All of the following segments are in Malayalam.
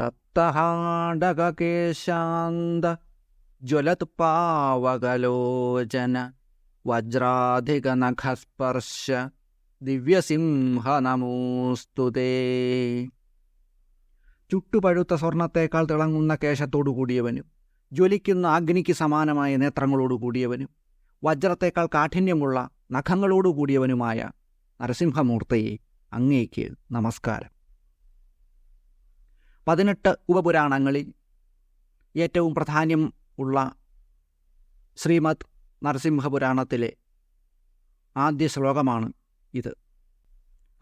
തപ്തഹാടകേശാന്ത ജ്വലത്പാവകലോചന വജ്രാധികനഖസ്പർശ ദിവ്യസിംഹനമോസ്തുതേ ചുട്ടുപഴുത്ത സ്വർണത്തേക്കാൾ തിളങ്ങുന്ന കേശത്തോടു കൂടിയവനും ജ്വലിക്കുന്ന അഗ്നിക്ക് സമാനമായ നേത്രങ്ങളോടു കൂടിയവനും വജ്രത്തേക്കാൾ കാഠിന്യമുള്ള നഖങ്ങളോടു കൂടിയവനുമായ നരസിംഹമൂർത്തയെ അങ്ങേക്ക് നമസ്കാരം. പതിനെട്ട് ഉപപുരാണങ്ങളിൽ ഏറ്റവും പ്രാധാന്യം ഉള്ള ശ്രീമദ് നരസിംഹപുരാണത്തിലെ ആദ്യ ശ്ലോകമാണ് ഇത്.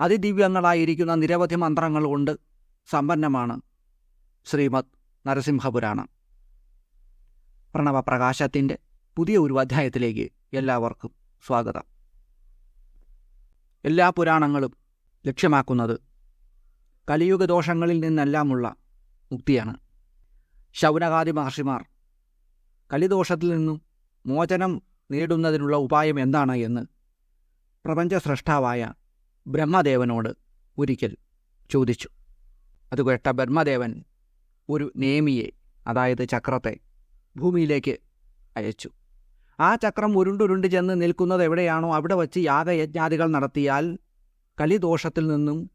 അതിദിവ്യങ്ങളായിരിക്കുന്ന നിരവധി മന്ത്രങ്ങൾ കൊണ്ട് സമ്പന്നമാണ് ശ്രീമദ് നരസിംഹപുരാണം. പ്രണവപ്രകാശത്തിന്റെ പുതിയ ഒരു അധ്യായത്തിലേക്ക് എല്ലാവർക്കും സ്വാഗതം. എല്ലാ പുരാണങ്ങളും ലക്ഷ്യമാക്കുന്നത് കലിയുഗ ദോഷങ്ങളിൽ നിന്നെല്ലാമുള്ള മുക്തിയാണ്. ശൗനകാദി മഹർഷിമാർ കലിദോഷത്തിൽ നിന്നും മോചനം നേടുന്നതിനുള്ള ഉപായം എന്താണ് എന്ന് പ്രപഞ്ച ബ്രഹ്മദേവനോട് ഒരിക്കൽ ചോദിച്ചു. അത് കേട്ട ബ്രഹ്മദേവൻ ഒരു നേമിയെ അതായത് ചക്രത്തെ ഭൂമിയിലേക്ക് അയച്ചു. ആ ചക്രം ഉരുണ്ടുരുണ്ട് ചെന്ന് നിൽക്കുന്നത് എവിടെയാണോ അവിടെ വച്ച് യാഗയജ്ഞാദികൾ നടത്തിയാൽ കലിദോഷത്തിൽ നിന്നും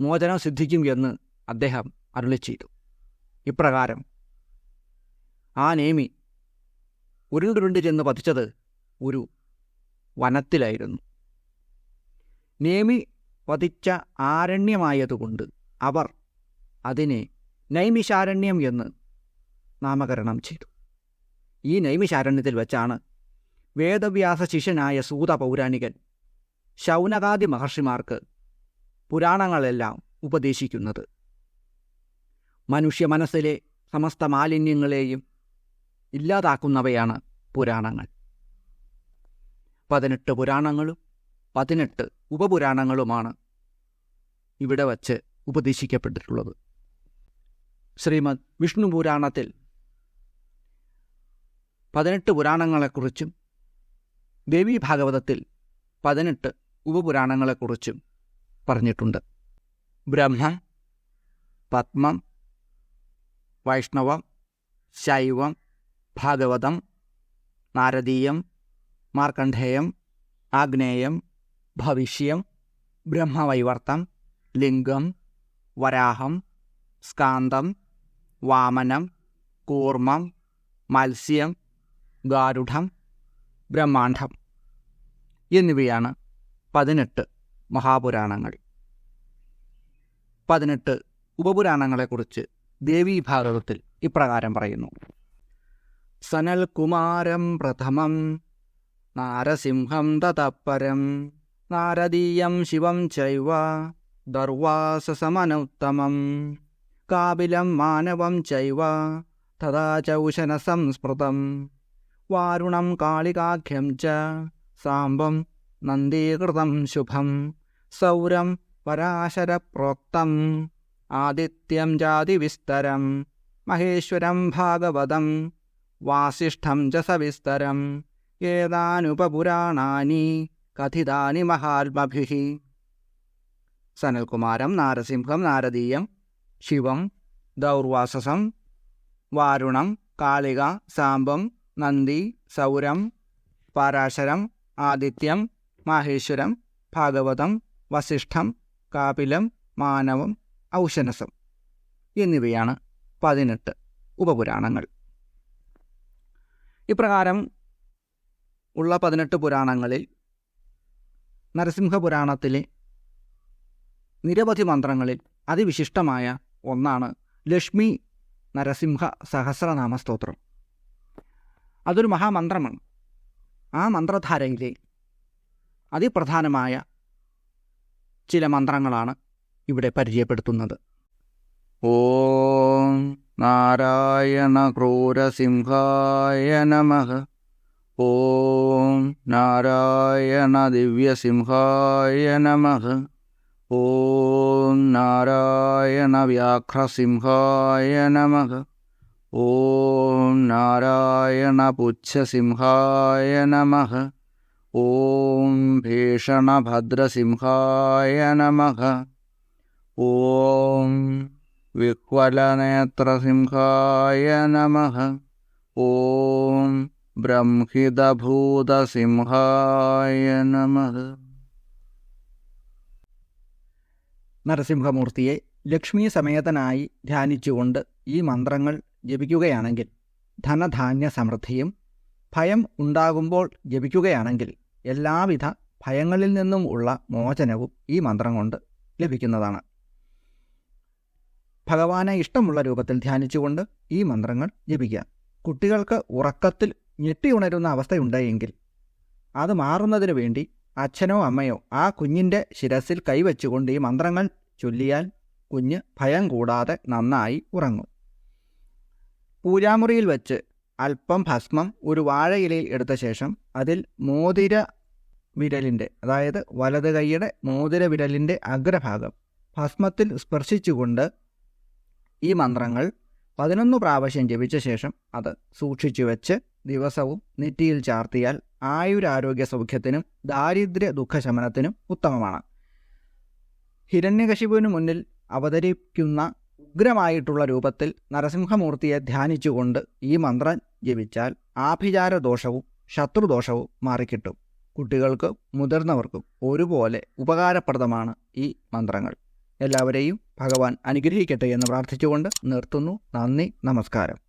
മോചനം സിദ്ധിക്കും എന്ന് അദ്ദേഹം അരുളി ചെയ്തു. ഇപ്രകാരം ആ നേമി ഉരുണ്ടുരുണ്ട് ചെന്ന് പതിച്ചത് ഒരു വനത്തിലായിരുന്നു. നേമി പതിച്ച ആരണ്യമായതുകൊണ്ട് അവർ അതിനെ നൈമിശാരണ്യം എന്ന് നാമകരണം ചെയ്തു. ഈ നൈമിശാരണ്യത്തിൽ വെച്ചാണ് വേദവ്യാസ ശിഷ്യനായ സൂത പൗരാണികൻ ശൗനകാദി മഹർഷിമാർക്ക് പുരാണങ്ങളെല്ലാം ഉപദേശിക്കുന്നത്. മനുഷ്യ മനസ്സിലെ സമസ്ത മാലിന്യങ്ങളെയും ഇല്ലാതാക്കുന്നവയാണ് പുരാണങ്ങൾ. പതിനെട്ട് പുരാണങ്ങളും പതിനെട്ട് ഉപപുരാണങ്ങളുമാണ് ഇവിടെ വച്ച് ഉപദേശിക്കപ്പെട്ടിട്ടുള്ളത്. ശ്രീമദ് വിഷ്ണു പുരാണത്തിൽ പതിനെട്ട് പുരാണങ്ങളെക്കുറിച്ചും ദേവീ ഭാഗവതത്തിൽ പതിനെട്ട് ഉപപുരാണങ്ങളെക്കുറിച്ചും പറഞ്ഞിട്ടുണ്ട്. ബ്രഹ്മം പത്മം വൈഷ്ണവം ശൈവം ഭാഗവതം നാരദീയം മാർക്കണ്ഡേയം ആഗ്നേയം ഭവിഷ്യം ബ്രഹ്മവൈവർത്തം ലിംഗം വരാഹം സ്കാന്തം വാമനം കൂർമ്മം മത്സ്യം ഗാരുഢം ബ്രഹ്മാണ്ഡം. എന്നിവയാണ് പതിനെട്ട്. മഹാപുരാണങ്ങൾ. പതിനെട്ട് ഉപപുരാണങ്ങളെക്കുറിച്ച് ദേവീ ഭാഗവതത്തിൽ ഇപ്രകാരം പറയുന്നു. സനൽ കുമാരം പ്രഥമം നാരസിംഹം തതപ്പരം നാരദീയം ശിവം ചൈവ ദർവാസസമനുത്തമം കാപിലം മാനവം ചൈവ തഥാ ചൗശന സംസ്മൃതം വാരുണം കാളികാഖ്യം ച സാംബം നന്ദീകൃതം ശുഭം. സൗരം പരാശരപ്രോക്തം. ആദിത്യം ജാതിവിസ്തരം. മഹേശ്വരം ഭാഗവതം. വാസിഷ്ഠം ച സവിസ്തരം. കഥിതാനി മഹാത്മഭിഃ സനൽകുമാരം നാരസിംഹം നാരദീയം ശിവം ദൗർവാസസം വാരുണം കാളിക സാമ്പം നന്ദി സൗരം പാരാശരം ആദിത്യം മാഹേശ്വരം ഭാഗവതം വസിഷ്ഠം കാപിലം മാനവം ഔശനസം എന്നിവയാണ് പതിനെട്ട് ഉപപുരാണങ്ങൾ. ഇപ്രകാരം ഉള്ള പതിനെട്ട് പുരാണങ്ങളിൽ നരസിംഹപുരാണത്തിലെ നിരവധി മന്ത്രങ്ങളിൽ അതിവിശിഷ്ടമായ ഒന്നാണ് ലക്ഷ്മി നരസിംഹ സഹസ്രനാമ സ്തോത്രം അതൊരു മഹാമന്ത്രമാണ്. ആ മന്ത്രധാരയിലെ അതിപ്രധാനമായ ചില മന്ത്രങ്ങളാണ് ഇവിടെ പരിചയപ്പെടുത്തുന്നത്. ഓം നാരായണ ക്രൂരസിംഹായ നമ. ഓം നാരായണ ദിവ്യസിംഹായ നമ. ഓം നാരായണ വ്യാഘ്രസിംഹായ നമ. ഓം നാരായണ പുച്ഛസിംഹായ നമ. ഓം ഭീഷണഭദ്രസിംഹായ നമ ഓം വിഹ്വലനേത്രസിംഹായ നമ ഓം ബ്രംഹിതഭൂതസിംഹായ നമ നരസിംഹമൂർത്തിയെ ലക്ഷ്മി സമേതനായി ധ്യാനിച്ചുകൊണ്ട് ഈ മന്ത്രങ്ങൾ ജപിക്കുകയാണെങ്കിൽ ധനധാന്യ സമൃദ്ധിയും ഭയം ഉണ്ടാകുമ്പോൾ ജപിക്കുകയാണെങ്കിൽ എല്ലാവിധ ഭയങ്ങളിൽ നിന്നും ഉള്ള മോചനവും ഈ മന്ത്രം കൊണ്ട് ലഭിക്കുന്നതാണ്. ഭഗവാനെ ഇഷ്ടമുള്ള രൂപത്തിൽ ധ്യാനിച്ചുകൊണ്ട് ഈ മന്ത്രങ്ങൾ ജപിക്കുക. കുട്ടികൾക്ക് ഉറക്കത്തിൽ ഞെട്ടിയുണരുന്ന അവസ്ഥയുണ്ടെങ്കിൽ അത് മാറുന്നതിന് വേണ്ടി അച്ഛനോ അമ്മയോ ആ കുഞ്ഞിന്റെ ശിരസിൽ കൈവച്ചുകൊണ്ട് ഈ മന്ത്രങ്ങൾ ചൊല്ലിയാൽ കുഞ്ഞ് ഭയം കൂടാതെ നന്നായി ഉറങ്ങും. പൂജാമുറിയിൽ വച്ച് അല്പം ഭസ്മം ഒരു വാഴയിലയിൽ എടുത്ത ശേഷം അതിൽ മോതിര വിരലിന്റെ അതായത് വലത് കൈയുടെ മോതിര വിരലിന്റെ അഗ്രഭാഗം. ഭസ്മത്തിൽ സ്പർശിച്ചുകൊണ്ട് ഈ മന്ത്രങ്ങൾ പതിനൊന്ന് പ്രാവശ്യം ജപിച്ച ശേഷം അത് സൂക്ഷിച്ചു വെച്ച് ദിവസവും നെറ്റിയിൽ ചാർത്തിയാൽ ആയുരാരോഗ്യ സൗഖ്യത്തിനും ദാരിദ്ര്യ ദുഃഖശമനത്തിനും ഉത്തമമാണ്. ഹിരണ്യകശിപുവിന് മുന്നിൽ അവതരിക്കുന്ന ഉഗ്രമായിട്ടുള്ള രൂപത്തിൽ നരസിംഹമൂർത്തിയെ ധ്യാനിച്ചുകൊണ്ട് ഈ മന്ത്രം ജപിച്ചാൽ ആഭിചാര ദോഷവും ശത്രുദോഷവും മാറിക്കിട്ടും. കുട്ടികൾക്കും മുതിർന്നവർക്കും ഒരുപോലെ ഉപകാരപ്രദമാണ് ഈ മന്ത്രങ്ങൾ. എല്ലാവരെയും ഭഗവാൻ അനുഗ്രഹിക്കട്ടെ എന്ന് പ്രാർത്ഥിച്ചുകൊണ്ട് നിർത്തുന്നു. നന്ദി നമസ്കാരം.